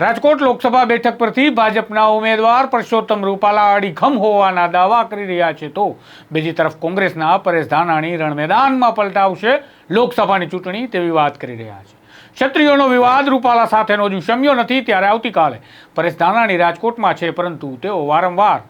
રાજકોટ લોકસભા બેઠક પરથી ભાજપના ઉમેદવાર પરસોત્તમ રૂપાલા અડીખમ હોવાના દાવા કરી રહ્યા છે તો બીજી તરફ કોંગ્રેસના પરેશ ધાનાણી રણમેદાનમાં પલટાવશે લોકસભાની ચૂંટણી તેવી વાત કરી રહ્યા છે. ક્ષત્રિયોનો વિવાદ રૂપાલા સાથેનો હજુ શમ્યો નથી ત્યારે આવતીકાલે પરેશ ધાનાણી રાજકોટમાં છે પરંતુ તેઓ વારંવાર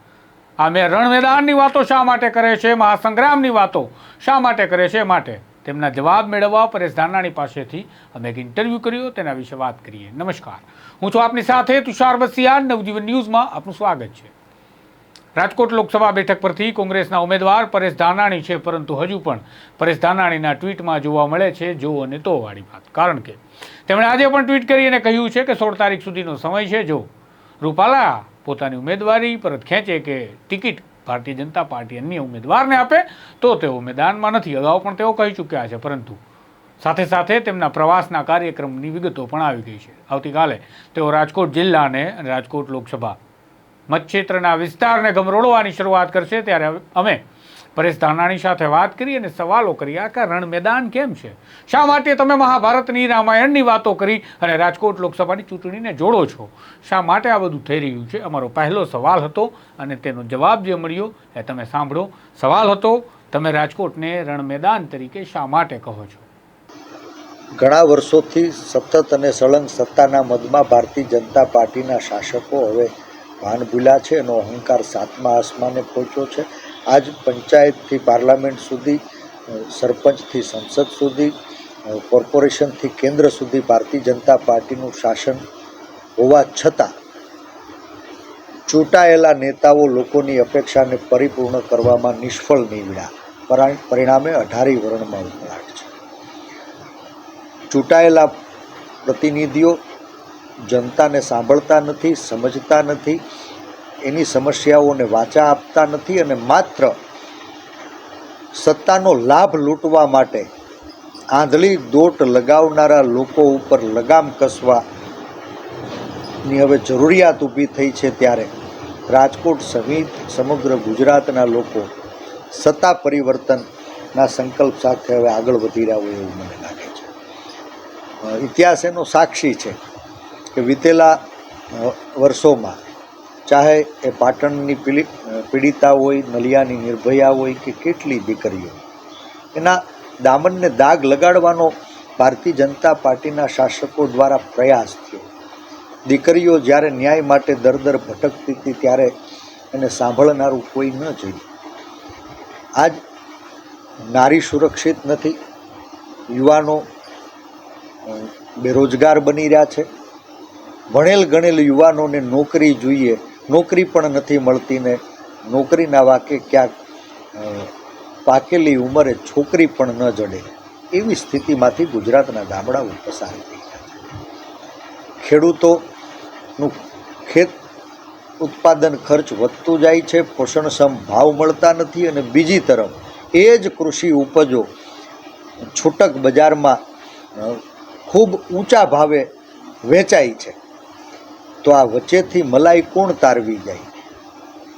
આ મેં રણમેદાનની વાતો શા માટે કરે છે, મહાસંગ્રામની વાતો શા માટે કરે છે, માટે તેમના જવાબ મેળવવા પરેશ ધાનાણી પાસેથી અમે એક ઇન્ટરવ્યૂ કર્યો, તેના વિશે વાત કરીએ. નમસ્કાર. હું છું આપની સાથે તુષાર બસિયા નવજીવન ન્યૂઝમાં આપનું સ્વાગત છે. રાજકોટ લોકસભા બેઠક પરથી કોંગ્રેસના ઉમેદવાર પરેશ ધાનાણી છે, પરંતુ હજુ પણ પરેશ ધાનાણીના ટ્વીટમાં જોવા મળે છે, જો અને તો વાળી વાત. કારણ કે તેમણે આજે પણ ટ્વીટ કરી અને કહ્યું છે કે સોળ તારીખ સુધીનો સમય છે. જો રૂપાલા પોતાની ઉમેદવારી પરત ખેંચે કે ટિકિટ ભારતીય જનતા પાર્ટી અન્ય ઉમેદવારને આપે, તો તેઓ મેદાનમાં નથી. અગાઉ પણ તેઓ કહી ચૂક્યા છે, પરંતુ સાથે સાથે તેમના પ્રવાસના કાર્યક્રમની વિગતો પણ આવી ગઈ છે. આવતીકાલે તેઓ રાજકોટ જિલ્લાને અને રાજકોટ લોકસભા મતક્ષેત્રના વિસ્તારને ગમરોળવાની શરૂઆત કરશે. ત્યારે અમે પરેશ ધાનાણી સાથે વાત કરી અને સવાલો કર્યા કે રણ મેદાન કેમ છે? શા માટે તમે મહાભારતની રામાયણની વાતો કરી અને રાજકોટ લોકસભાની ચૂંટણીને જોડો છો? શા માટે આ બધું થઈ રહ્યું છે? અમારો પહેલો સવાલ હતો અને તેનો જવાબ જે મળ્યો એ તમે સાંભળો. સવાલ હતો, તમે રાજકોટને રણ મેદાન તરીકે શા માટે કહો છો? ઘણા વર્ષોથી સતત અને સળંગ સત્તાના મદમાં ભારતીય જનતા પાર્ટીના શાસકો હવે ભાન ભૂલ્યા છે એનો અહંકાર સાતમા આસમાને પહોંચ્યો છે. આજ પંચાયતથી પાર્લામેન્ટ સુધી સરપંચથી સંસદ સુધી કોર્પોરેશનથી કેન્દ્ર સુધી ભારતીય જનતા પાર્ટીનું શાસન હોવા છતાં ચૂંટાયેલા નેતાઓ લોકોની અપેક્ષાને પરિપૂર્ણ કરવામાં નિષ્ફળ નીવડ્યા. પરા- પરિણામે અઢારી વર્ણમાં ઉકળાટ છે. ચૂંટાયેલા પ્રતિનિધિઓ જનતાને સાંભળતા નથી, સમજતા નથી એની સમસ્યાઓને વાચા આપતા નથી અને માત્ર સત્તાનો લાભ લૂંટવા માટે આંધળી દોટ લગાવનારા લોકો ઉપર લગામ કસવાની હવે જરૂરિયાત ઊભી થઈ છે ત્યારે રાજકોટ સહિત સમગ્ર ગુજરાતના લોકો સત્તા પરિવર્તનના સંકલ્પ સાથે હવે આગળ વધી રહ્યા હોય એવું મને લાગે છે. ઇતિહાસ એનો સાક્ષી છે કે વિતેલા વર્ષોમાં ચાહે એ પાટણની પીડિ પીડિતા હોય, નલિયાની નિર્ભયા હોય કે કેટલી દીકરીઓ. એના દામનને દાગ લગાડવાનો ભારતીય જનતા પાર્ટીના શાસકો દ્વારા પ્રયાસ થયો. દીકરીઓ જ્યારે ન્યાય માટે દર દર ભટકતી હતી ત્યારે એને સાંભળનારું કોઈ ન જોયું. આજ નારી સુરક્ષિત નથી, યુવાનો બેરોજગાર બની રહ્યા છે. ભણેલ ગણેલ યુવાનોને નોકરી જોઈએ નોકરી પણ નથી મળતી ને નોકરીના વાકે ક્યાંક પાકેલી ઉંમરે છોકરી પણ ન જડે, એવી સ્થિતિમાંથી ગુજરાતના ગામડાઓ પસાર થઈ ખેડૂતોનું ખેત ઉત્પાદન ખર્ચ વધતું જાય છે, પોષણક્ષમ ભાવ મળતા નથી અને બીજી તરફ એ જ કૃષિ ઉપજો છૂટક બજારમાં ખૂબ ઊંચા ભાવે વેચાય છે. તો આ વચ્ચેથી મલાઈ કોણ તારવી જાય?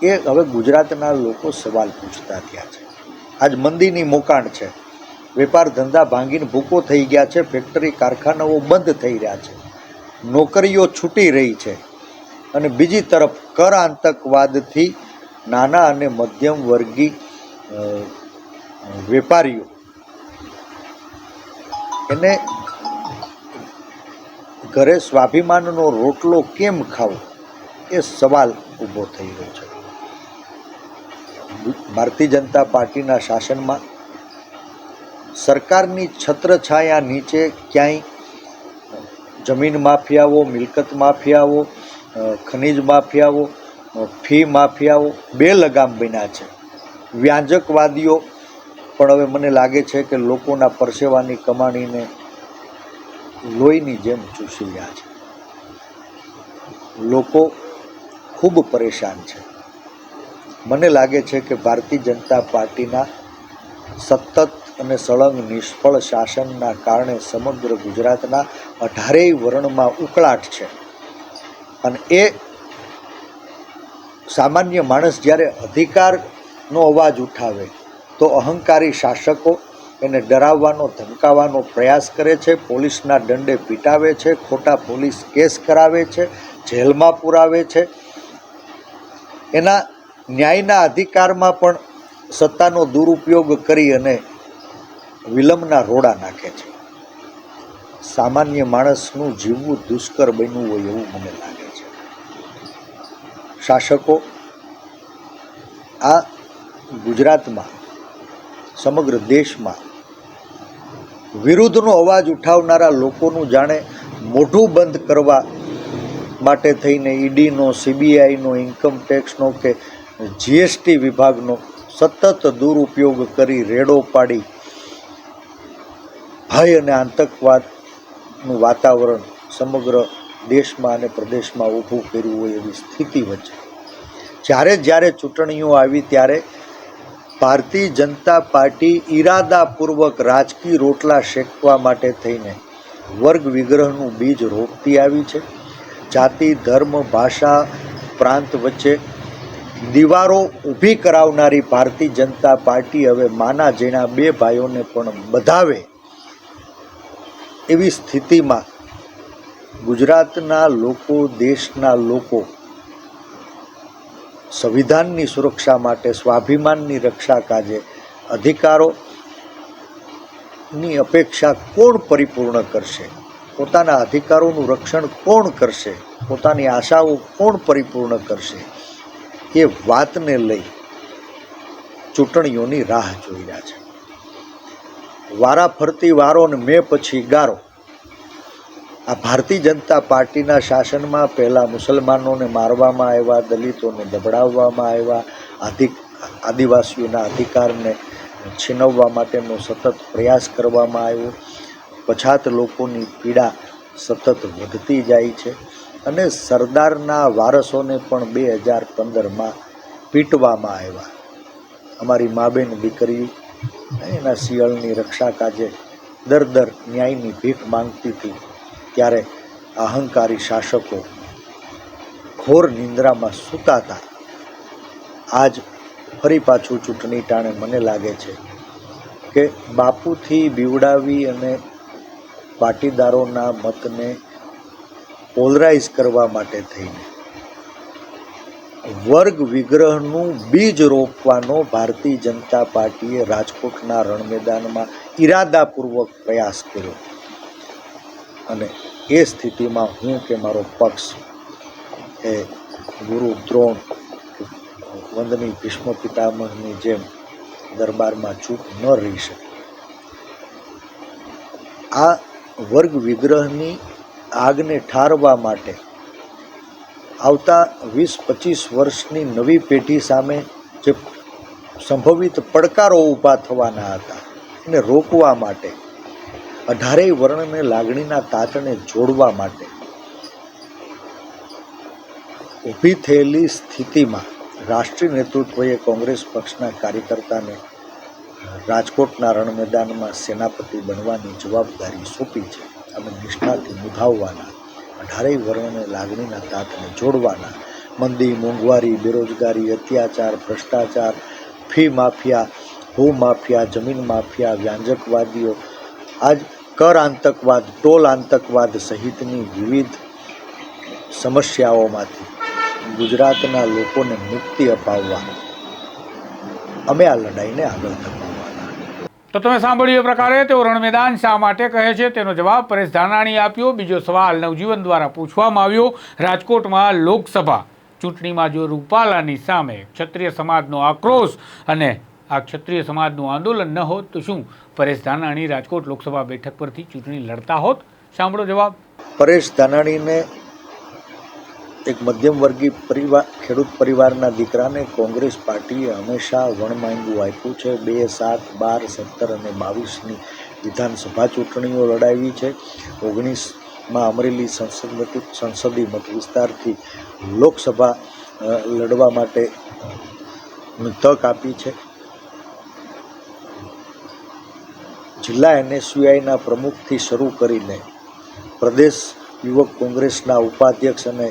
એ હવે ગુજરાતના લોકો સવાલ પૂછતા થયા છે. આજ મંદીની મોકાણ છે. વેપાર ધંધા ભાંગીને ભૂકો થઈ ગયા છે, ફેક્ટરી કારખાનાઓ બંધ થઈ રહ્યા છે. નોકરીઓ છૂટી રહી છે. અને બીજી તરફ કર આતંકવાદથી નાના અને મધ્યમ વર્ગી વેપારીઓ. એને ઘરે સ્વાભિમાનનો રોટલો કેમ ખાવો? એ સવાલ ઊભો થઈ રહ્યો છે. ભારતીય જનતા પાર્ટીના શાસનમાં સરકારની છત્રછાયા નીચે ક્યાંય જમીન માફિયાઓ, મિલકત માફિયાઓ ખનિજ માફિયાઓ ફી માફિયાઓ બે લગામ બન્યા છે. વ્યાંજકવાદીઓ, પણ હવે મને લાગે છે કે લોકોના પરસેવાની કમાણીને લોહીની જેમ ચૂસી રહ્યા છે. લોકો ખૂબ પરેશાન છે. મને લાગે છે કે ભારતીય જનતા પાર્ટીના સતત અને સળંગ નિષ્ફળ શાસનના કારણે સમગ્ર ગુજરાતના અઢારેય વર્ણમાં ઉકળાટ છે. અને એ સામાન્ય માણસ જ્યારે અધિકારનો અવાજ ઉઠાવે તો અહંકારી શાસકો એને ડરાવવાનો, ધમકાવવાનો પ્રયાસ કરે છે, પોલીસના દંડે પીટાવે છે, ખોટા પોલીસ કેસ કરાવે છે, જેલમાં પુરાવે છે. એના ન્યાયના અધિકારમાં પણ સત્તાનો દુરુપયોગ કરી અને વિલંબના રોડા નાખે છે. સામાન્ય માણસનું જીવવું દુષ્કર બન્યું હોય એવું મને લાગે છે. શાસકો, આ ગુજરાતમાં, સમગ્ર દેશમાં વિરુદ્ધનો અવાજ ઉઠાવનારા લોકોનું જાણે મોઢું બંધ કરવા માટે થઈને ઈડીનો, સીબીઆઈનો ઇન્કમટેક્સનો કે જીએસટી વિભાગનો સતત દુરુપયોગ કરી રેડો પાડી ભય અને આતંકવાદનું વાતાવરણ સમગ્ર દેશમાં અને પ્રદેશમાં ઊભું કર્યું હોય એવી સ્થિતિ વચ્ચે. જ્યારે જ્યારે ચૂંટણીઓ આવી ત્યારે ભારતીય જનતા પાર્ટી ઈરાદાપૂર્વક રાજકીય રોટલા શેકવા માટે થઈને વર્ગ વિગ્રહનું બીજ રોપતી આવી છે. જાતિ, ધર્મ, ભાષા, પ્રાંત વચ્ચે દીવારો ઊભી કરાવનારી ભારતીય જનતા પાર્ટી હવે માના જેના બે ભાઈઓને પણ બધાવે એવી સ્થિતિમાં ગુજરાતના લોકો, દેશના લોકો સંવિધાનની સુરક્ષા માટે સ્વાભિમાનની રક્ષા કાજે અધિકારોની અપેક્ષા કોણ પરિપૂર્ણ કરશે? પોતાના અધિકારોનું રક્ષણ કોણ કરશે? પોતાની આશાઓ કોણ પરિપૂર્ણ કરશે? એ વાતને લઈ ચૂંટણીઓની રાહ જોઈ રહ્યા છે. વારા ફરતી વારો ને મેં પછી ગારો. આ ભારતીય જનતા પાર્ટીના શાસનમાં પહેલાં મુસલમાનોને મારવામાં આવ્યા, દલિતોને દબડાવવામાં આવ્યા, આધિક, આદિવાસીઓના અધિકારને છીનવવા માટેનો સતત પ્રયાસ કરવામાં આવ્યો. પછાત લોકોની પીડા સતત વધતી જાય છે અને સરદારના વારસોને પણ બે હજાર પંદરમાં પીટવામાં આવ્યા. અમારી માબેન દીકરી એના શિયળની રક્ષા કાજે દર દર ન્યાયની ભીખ માંગતી હતી. ત્યારે અહંકારી શાસકો ઘોર નિંદ્રામાં સૂતા હતા આજ ફરી પાછું ચૂંટણી ટાણે મને લાગે છે કે બાપુથી બીવડાવી અને પાટીદારોના મતને પોલરાઇઝ કરવા માટે થઈને. વર્ગ વિગ્રહનું બીજ રોપવાનો ભારતીય જનતા પાર્ટીએ રાજકોટના રણમેદાનમાં ઈરાદાપૂર્વક પ્રયાસ કર્યો. અને એ સ્થિતિમાં હું કે મારો પક્ષ એ ગુરુ દ્રોણ વંદની ભીષ્મ પિતામહની જેમ દરબારમાં ચૂપ ન રહી શકે. આ વર્ગ વિગ્રહની આગને ઠારવા માટે આવતા વીસ પચીસ વર્ષની નવી પેઢી સામે જે સંભવિત પડકારો ઊભા થવાના હતા, એને રોકવા માટે અઢારેય વર્ણને લાગણીના તાતને જોડવા માટે ઊભી થયેલી સ્થિતિમાં રાષ્ટ્રીય નેતૃત્વએ કોંગ્રેસ પક્ષના કાર્યકર્તાને રાજકોટના રણ મેદાનમાં સેનાપતિ બનવાની જવાબદારી સોંપી છે અને નિષ્ઠાથી નિભાવવાના અઢારેય વર્ણને લાગણીના તાતને જોડવાના મંદી, મોંઘવારી, બેરોજગારી, અત્યાચાર, ભ્રષ્ટાચાર, ફી માફિયા, ભૂ માફિયા, જમીન માફિયા, વ્યાંજકવાદીઓ આજ કર આતંકવાદ, ટોલ આતંકવાદ સહિતની વિવિધ સમસ્યાઓમાંથી ગુજરાતના લોકોને મુક્તિ અપાવવા અમે આ લડાઈને આગળ ધપાવવાના. તો તમે સાંભળ્યું એ પ્રકારે તેઓ રણમેદાન શા માટે કહે છે? તેનો જવાબ પરેશ ધાનાણીએ આપ્યો. બીજો સવાલ નવજીવન દ્વારા પૂછવામાં આવ્યો. રાજકોટમાં લોકસભા ચૂંટણીમાં જો રૂપાલાની સામે ક્ષત્રિય સમાજનો આક્રોશ અને આ ક્ષત્રિય સમાજનું આંદોલન ન હોત તો શું? પરેશ ધાનાણી રાજકોટ લોકસભા બેઠક પરથી ચૂંટણી લડતા હોત? સાંભળો જવાબ. પરેશ ધાનાણીને એક મધ્યમ વર્ગીય પરિવાર, ખેડૂત પરિવારના દીકરાને કોંગ્રેસ પાર્ટીએ હંમેશા વણમાંગ્યું આપ્યું છે. બે, સાત, બાર, સત્તર અને બાવીસની વિધાનસભા ચૂંટણીઓ લડાવી છે. ઓગણીસમાં અમરેલી સંસદ સંસદીય મત વિસ્તારથી લોકસભા લડવા માટે તક આપી છે. જિલ્લા એનએસયુઆઈના પ્રમુખથી શરૂ કરીને પ્રદેશ યુવક કોંગ્રેસના ઉપાધ્યક્ષ અને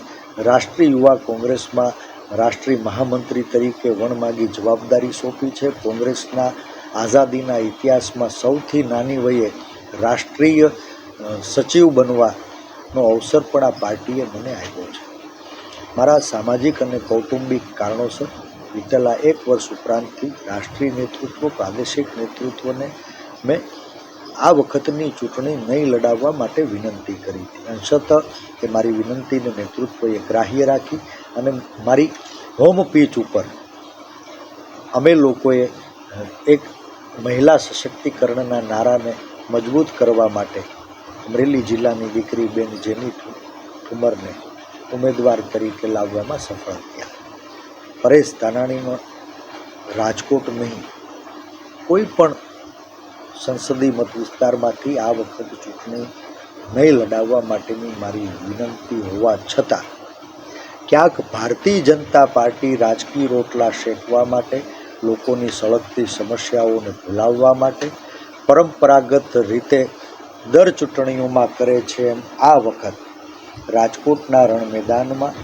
રાષ્ટ્રીય યુવા કોંગ્રેસમાં રાષ્ટ્રીય મહામંત્રી તરીકે વણમાગી જવાબદારી સોંપી છે. કોંગ્રેસના આઝાદીના ઇતિહાસમાં સૌથી નાની વયે રાષ્ટ્રીય સચિવ બનવાનો અવસર પણ આ પાર્ટીએ મને આપ્યો છે. મારા સામાજિક અને કૌટુંબિક કારણોસર વિતેલા એક વર્ષ ઉપરાંતથી રાષ્ટ્રીય નેતૃત્વ, પ્રાદેશિક નેતૃત્વને મેં આ વખતની ચૂંટણી નહીં લડાવવા માટે વિનંતી કરી હતી. અંશતઃ કે મારી વિનંતીને નેતૃત્વએ ગ્રાહ્ય રાખી અને મારી હોમ પીચ ઉપર અમે લોકોએ એક મહિલા સશક્તિકરણના નારાને મજબૂત કરવા માટે અમરેલી જિલ્લાની દીકરી બેન જેની ઠુમરને ઉમેદવાર તરીકે લાવવામાં સફળ થયા. પરેશ ધાનાણીનો રાજકોટ નહીં, કોઈ પણ સંસદીય મત વિસ્તારમાંથી આ વખત ચૂંટણી નહીં લડાવવા માટેની મારી વિનંતી હોવા છતાં ક્યાંક ભારતીય જનતા પાર્ટી રાજકીય રોટલા શેકવા માટે, લોકોની સળગતી સમસ્યાઓને ભૂલાવવા માટે પરંપરાગત રીતે દર ચૂંટણીઓમાં કરે છે એમ આ વખત રાજકોટના રણ મેદાનમાં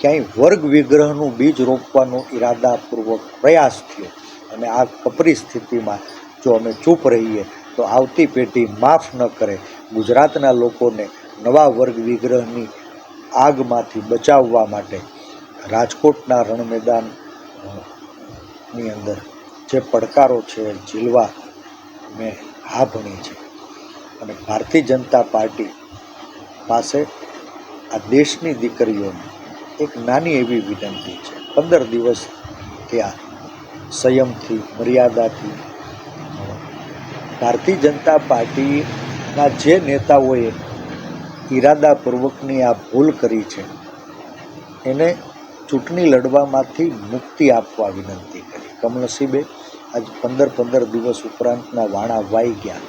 ક્યાંય વર્ગ વિગ્રહનું બીજ રોપવાનો ઈરાદાપૂર્વક પ્રયાસ થયો અને આ કપરી સ્થિતિમાં જો અમે ચૂપ રહીએ, તો આવતી પેઢી માફ ન કરે. ગુજરાતના લોકોને નવા વર્ગ વિગ્રહની આગમાંથી બચાવવા માટે રાજકોટના રણ મેદાનની અંદર જે પડકારો છે, ઝીલવા મેં હા ભણી છે. અને ભારતીય જનતા પાર્ટી પાસે આ દેશની દીકરીઓને એક નાની એવી વિનંતી છે. પંદર દિવસ ત્યાં સંયમથી, મર્યાદાથી ભારતીય જનતા પાર્ટીના જે નેતાઓએ ઈરાદાપૂર્વકની આ ભૂલ કરી છે, એને ચૂંટણી લડવામાંથી મુક્તિ આપવા વિનંતી કરી. કમનસીબે આજ પંદર પંદર દિવસ ઉપરાંતના વાણા વાઈ ગયા.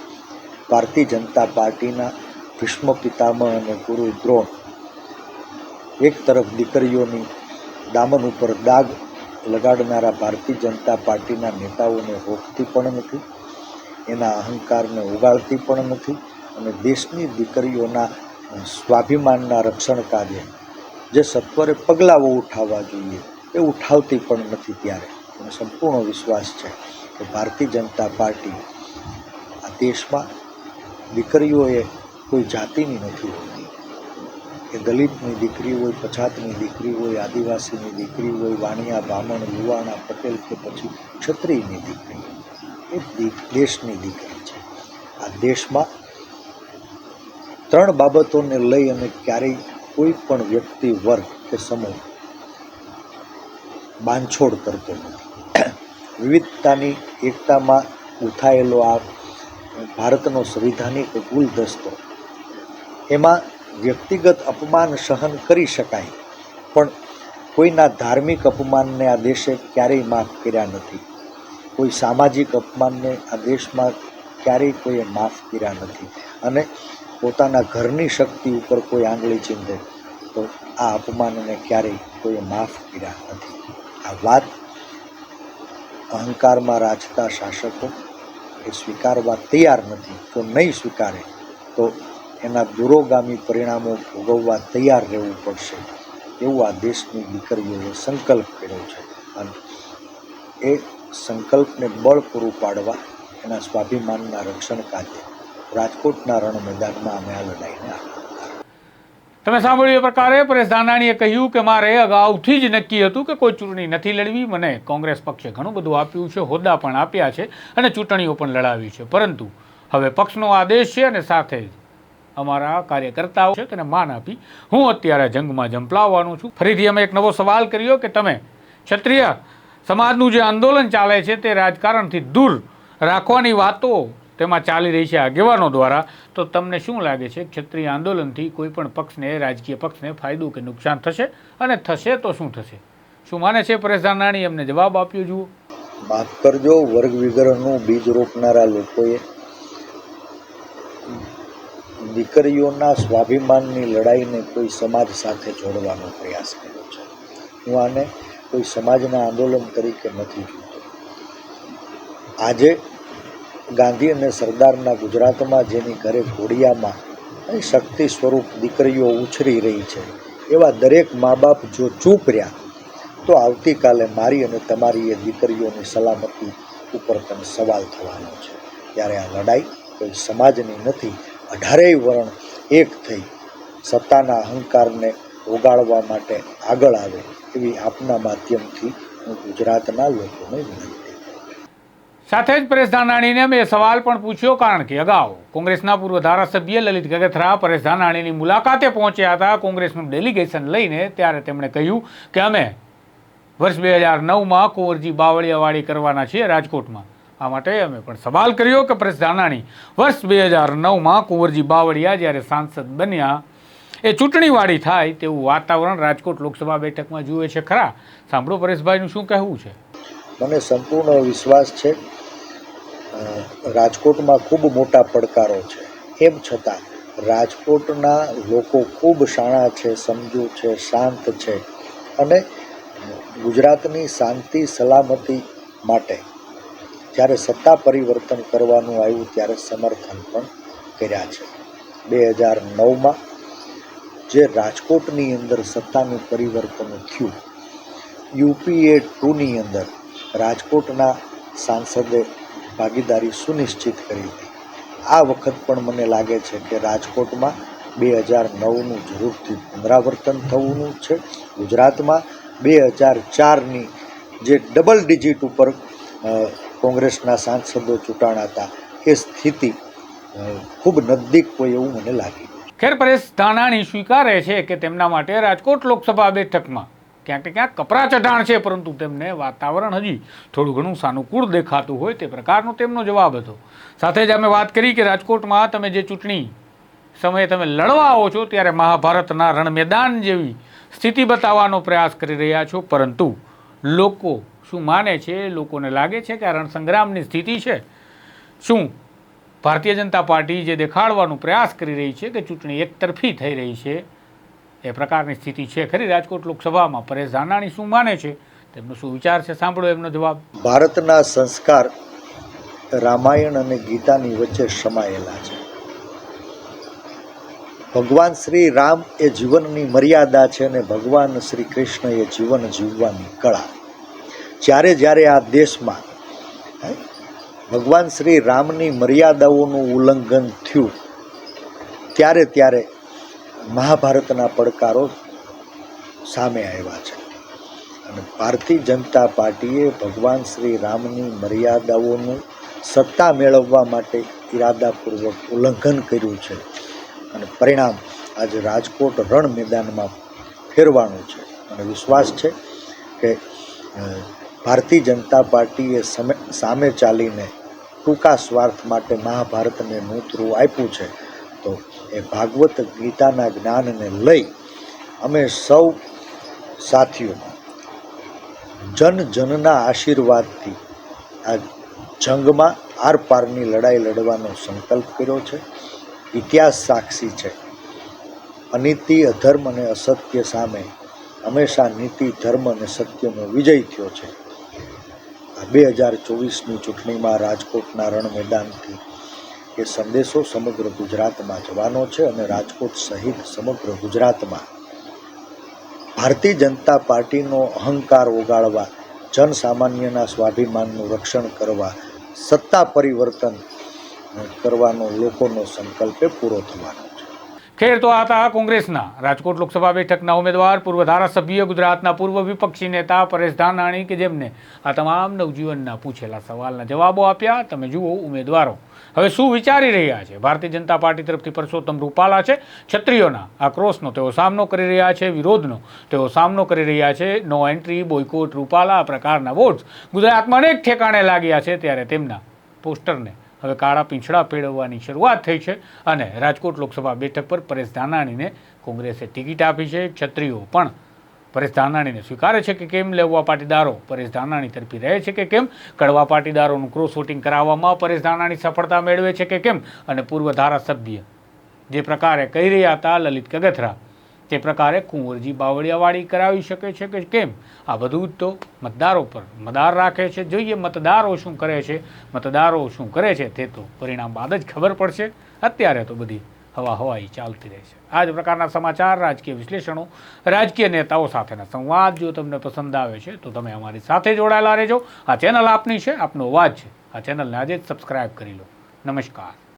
ભારતીય જનતા પાર્ટીના ભીષ્મ પિતામહ અને ગુરુ દ્રોણ એક તરફ દીકરીઓની દામન ઉપર દાગ લગાડનારા ભારતીય જનતા પાર્ટીના નેતાઓને રોકતી પણ નથી. એના અહંકારને ઉગાડતી પણ નથી અને દેશની દીકરીઓના સ્વાભિમાનના રક્ષણ કાર્ય જે સત્વરે પગલાઓ ઉઠાવવા જોઈએ એ ઉઠાવતી પણ નથી ત્યારે. મને સંપૂર્ણ વિશ્વાસ છે કે ભારતીય જનતા પાર્ટી આ દેશમાં દીકરીઓએ કોઈ જાતિની નથી હોતી. એ દલિતની દીકરી હોય, પછાતની દીકરી હોય, આદિવાસીની દીકરી હોય, વાણિયા, બ્રાહ્મણ લુવાણા પટેલ કે પછી ક્ષત્રિયની દીકરી. એ દેશની દીકરી છે. આ દેશમાં ત્રણ બાબતોને લઈ અને ક્યારેય કોઈ પણ વ્યક્તિ, વર્ગ કે સમૂહ બાંધછોડ કરતો નથી. વિવિધતાની એકતામાં ઉઠાયેલો આ ભારતનો સંવિધાનિક ગુલદસ્તો એમાં વ્યક્તિગત અપમાન સહન કરી શકાય, પણ કોઈના ધાર્મિક અપમાનને આ દેશે ક્યારેય માફ કર્યા નથી. કોઈ સામાજિક અપમાનને આ દેશમાં ક્યારેય કોઈએ માફ કર્યા નથી અને પોતાના ઘરની શક્તિ ઉપર કોઈ આંગળી ચીંધે, તો આ અપમાનને ક્યારેય કોઈએ માફ કર્યા નથી. આ વાત અહંકારમાં રાજતા શાસકો એ સ્વીકારવા તૈયાર નથી જો નહીં સ્વીકારે, તો એના દુરોગામી પરિણામો ભોગવવા તૈયાર રહેવું પડશે. એવું આ દેશની દીકરીઓએ સંકલ્પ કર્યો છે. અને એ સંકલ્પને બળ પૂરું પાડવા એના સ્વાભિમાનના રક્ષણ કાર્ય રાજકોટના રણ મેદાનમાં અમે આ લડાઈને તમે સાંભળ્યું એ પ્રકારે પરેશ ધાનાણીએ કહ્યું કે મારે અગાઉથી જ નક્કી હતું કે કોઈ ચૂંટણી નથી લડવી. મને કોંગ્રેસ પક્ષે ઘણું બધું આપ્યું છે, હોદ્દા પણ આપ્યા છે અને ચૂંટણીઓ પણ લડાવી છે. પરંતુ હવે પક્ષનો આદેશ છે અને સાથે જ અમારા કાર્યકર્તાઓ છે તેને માન આપી હું અત્યારે જંગમાં જંપલાવવાનો છું. ફરીથી અમે એક નવો સવાલ કર્યો કે તમે ક્ષત્રિય સમાજનું જે આંદોલન ચાલે છે તે રાજકારણથી દૂર રાખવાની વાતો તેમાં ચાલી રહી છે આગેવાનો દ્વારા. તો તમને શું લાગે છે, ક્ષત્રિય આંદોલનથી કોઈ પણ પક્ષને, રાજકીય પક્ષને ફાયદો કે નુકસાન થશે? અને થશે તો શું થશે? શું માને છે પરેશ ધાનાણી એમને જવાબ આપ્યો જુઓ. વાત કરજો, વર્ગ વિગ્રહનું બીજ રોપનારા લોકોએ. દીકરીઓના સ્વાભિમાનની લડાઈને કોઈ સમાજ સાથે જોડવાનો પ્રયાસ કર્યો છે. હું આને કોઈ સમાજના આંદોલન તરીકે નથી જોતો. આજે ગાંધી અને સરદારના ગુજરાતમાં જેની ઘરે ઘોડિયામાં શક્તિ સ્વરૂપ દીકરીઓ ઉછરી રહી છે, એવા દરેક મા બાપ જો ચૂપ રહ્યા, તો આવતીકાલે મારી અને તમારી એ દીકરીઓની સલામતી ઉપર પણ સવાલ થવાનો છે. ત્યારે આ લડાઈ કોઈ સમાજની નથી, અઢારેય વર્ણ એક થઈ સત્તાના અહંકારને ઓગાળવા માટે આગળ આવે એવી આપના માધ્યમથી હું ગુજરાતના લોકોને વિનંતી સાથે જ પરેશ ધાનાણીને મેં સવાલ પણ પૂછ્યો, કારણ કે અગાઉ કોંગ્રેસના પૂર્વ ધારાસભ્ય લલિત ગગથરા પરેશ ધાનાણીની મુલાકાતે પહોંચ્યા હતા કોંગ્રેસનું ડેલિગેશન લઈને, ત્યારે તેમણે કહ્યું કે અમે વર્ષ બે હજાર નવમાં કુંવરજી બાવળિયાવાળી કરવાના છીએ રાજકોટમાં. આ માટે અમે પણ સવાલ કર્યો કે પરેશ ધાનાણી વર્ષ બે હજાર નવમાં કુંવરજી બાવળિયા જ્યારે સાંસદ બન્યા એ ચૂંટણીવાળી થાય તેવું વાતાવરણ રાજકોટ લોકસભા બેઠકમાં જુએ છે. ખરા? સાંભળો પરેશભાઈનું શું કહેવું છે? મને સંપૂર્ણ વિશ્વાસ છે. રાજકોટમાં ખૂબ મોટા પડકારો છે. એમ છતાં રાજકોટના લોકો ખૂબ શાણા છે, સમજુ છે, શાંત છે અને ગુજરાતની શાંતિ, સલામતી માટે જ્યારે સત્તા પરિવર્તન કરવાનું આવ્યું ત્યારે સમર્થન પણ કર્યા છે. બે હજાર નવમાં જે રાજકોટની અંદર સત્તાનું પરિવર્તન થયું. યુપીએ ટુની અંદર રાજકોટના સાંસદે ભાગીદારી સુનિશ્ચિત કરી હતી. આ વખત પણ મને લાગે છે કે રાજકોટમાં બે હજાર નવનું જરૂરથી પુનરાવર્તન થવાનું છે. ગુજરાતમાં બે હજાર ચારની જે ડબલ ડિજિટ ઉપર કોંગ્રેસના સાંસદો ચૂંટાણા હતા, એ સ્થિતિ ખૂબ નજદીક હોય એવું મને લાગી ખેર પરેશ ધાનાણી સ્વીકારે છે કે તેમના માટે રાજકોટ લોકસભા બેઠકમાં ક્યાંક ને ક્યાંક કપરા ચઢાણ છે, પરંતુ તેમને વાતાવરણ હજી થોડું ઘણું સાનુકૂળ દેખાતું હોય તે પ્રકારનો તેમનો જવાબ હતો. સાથે જ અમે વાત કરી કે રાજકોટમાં તમે જે ચૂંટણી સમયે તમે લડવા આવો છો, ત્યારે મહાભારતના રણ મેદાન જેવી સ્થિતિ બતાવવાનો પ્રયાસ કરી રહ્યા છો, પરંતુ લોકો શું માને છે, લોકોને લાગે છે કે આ રણસંગ્રામની સ્થિતિ છે? શું ભારતીય જનતા પાર્ટી જે દેખાડવાનો પ્રયાસ કરી રહી છે કે ચૂંટણી એકતરફી થઈ રહી છે, એ પ્રકારની સ્થિતિ છે ખરી. રાજકોટ લોકસભામાં પરેશ ધાનાણી શું માને છે? તેમનો શું વિચાર છે? સાંભળો એમનો જવાબ. ભારતના સંસ્કાર રામાયણ અને ગીતાની વચ્ચે સમાયેલા છે. ભગવાન શ્રી રામ એ જીવનની મર્યાદા છે અને ભગવાન શ્રી કૃષ્ણ એ જીવન જીવવાની કળા. જ્યારે જ્યારે આ દેશમાં ભગવાન શ્રી રામની મર્યાદાઓનું ઉલ્લંઘન થયું. ત્યારે ત્યારે મહાભારતના પડકારો સામે આવ્યા છે. અને ભારતીય જનતા પાર્ટીએ ભગવાન શ્રી રામની મર્યાદાઓનું સત્તા મેળવવા માટે ઈરાદાપૂર્વક ઉલ્લંઘન કર્યું છે. અને પરિણામ આજે રાજકોટ રણ મેદાનમાં ફેરવાનું છે. અને વિશ્વાસ છે કે ભારતીય જનતા પાર્ટીએ સામે ચાલીને ટૂંકા સ્વાર્થ માટે મહાભારતને નૂતરું આપ્યું છે. તો એ ભાગવત ગીતાના જ્ઞાનને લઈ અમે સૌ સાથીઓ જન જનના આશીર્વાદથી આ જંગમાં આરપારની લડાઈ લડવાનો સંકલ્પ કર્યો છે. ઇતિહાસ સાક્ષી છે. અનીતિ, અધર્મ અને અસત્ય સામે હંમેશા નીતિ, ધર્મ અને સત્યનો વિજય થયો છે. બે હજાર ચોવીસની ચૂંટણીમાં રાજકોટના રણ મેદાનથી એ સંદેશો સમગ્ર ગુજરાતમાં જવાનો છે અને રાજકોટ સહિત સમગ્ર ગુજરાતમાં ભારતીય જનતા પાર્ટીનો અહંકાર ઓગાળવા, જનસામાન્યના સ્વાભિમાનનું રક્ષણ કરવા, સત્તા પરિવર્તન કરવાનો લોકોનો સંકલ્પ પૂરો થવાનો ખેર તો આ હતા કોંગ્રેસના. રાજકોટ લોકસભા બેઠકના ઉમેદવાર, પૂર્વ ધારાસભ્ય, ગુજરાતના પૂર્વ વિપક્ષી નેતા પરેશ ધાનાણી કે જેમને આ તમામ નવજીવનના પૂછેલા સવાલના જવાબો આપ્યા, તમે જુઓ ઉમેદવારો. હવે શું વિચારી રહ્યા છે? ભારતીય જનતા પાર્ટી તરફથી પરસોત્તમ રૂપાલા છે. ક્ષત્રિયોના આક્રોશનો તેઓ સામનો કરી રહ્યા છે. વિરોધનો તેઓ સામનો કરી રહ્યા છે. નો એન્ટ્રી, બોયકોટ, રૂપાલા આ પ્રકારના વોટ્સ ગુજરાતમાં અનેક ઠેકાણે લાગ્યા છે. ત્યારે તેમના પોસ્ટરને હવે કાળા પીંછડા પેળવવાની શરૂઆત થઈ છે અને રાજકોટ લોકસભા બેઠક પર પરેશ ધાનાણીને કોંગ્રેસે ટિકિટ આપી છે. ક્ષત્રિયો પણ પરેશ ધાનાણીને સ્વીકારે છે કે કેમ લેવા પાટીદારો? પરેશ ધાનાણી તરફી રહે છે કે કેમ? કડવા પાટીદારોનું ક્રોસ વોટિંગ કરાવવામાં પરેશ ધાનાણી સફળતા મેળવે છે કે કેમ? અને પૂર્વ ધારાસભ્ય જે પ્રકારે કહી રહ્યા હતા, લલિત કગથરા તે પ્રકારે કુંવરજી બાવળિયાવાળી કરાવી શકે છે કે કેમ? આ બધું તો મતદારો પર મતદાર રાખે છે. જોઈએ મતદારો શું કરે છે. મતદારો શું કરે છે તે તો પરિણામ બાદ જ ખબર પડશે. અત્યારે તો બધી હવા હવાઈ ચાલતી રહે છે. આ જ પ્રકારના સમાચાર, રાજકીય વિશ્લેષણો, રાજકીય નેતાઓ સાથેના સંવાદ જો તમને પસંદ આવે છે, તો તમે અમારી સાથે જોડાયેલા રહેજો. આ ચેનલ આપની છે, આપનો અવાજ છે. આ ચેનલને આજે જ સબસ્ક્રાઈબ કરી લો. નમસ્કાર.